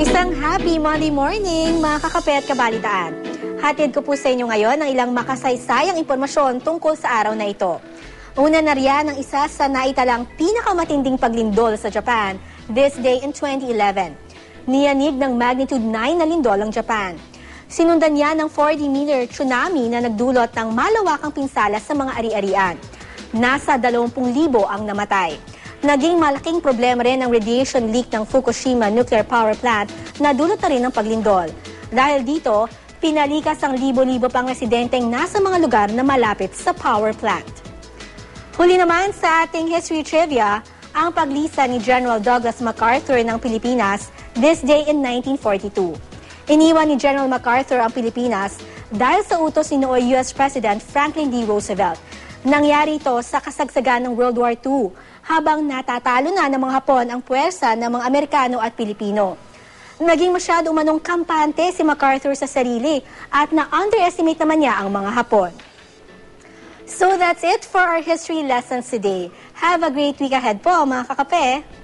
Isang happy Monday morning, mga kakape kabalitaan. Hatid ko po sa inyo ngayon ang ilang makasaysayang impormasyon tungkol sa araw na ito. Una na riyan ang isa sa naitalang pinakamatinding paglindol sa Japan this day in 2011. Niyanig ng magnitude 9 na lindol ang Japan. Sinundan niya ng 40-meter tsunami na nagdulot ng malawakang pinsala sa mga ari-arian. Nasa 20,000 ang namatay. Naging malaking problema rin ang radiation leak ng Fukushima Nuclear Power Plant na dulot na rin ng paglindol. Dahil dito, pinalikas ang libo-libo pang residenteng nasa mga lugar na malapit sa power plant. Huli naman sa ating history trivia, ang paglisa ni General Douglas MacArthur ng Pilipinas this day in 1942. Iniwan ni General MacArthur ang Pilipinas dahil sa utos ni noong US President Franklin D. Roosevelt. Nangyari ito sa kasagsagan ng World War II habang natatalo na ng mga Hapon ang puwersa ng mga Amerikano at Pilipino. Naging masyado umanong kampante si MacArthur sa sarili at na-underestimate naman niya ang mga Hapon. So that's it for our history lessons today. Have a great week ahead po mga kakape!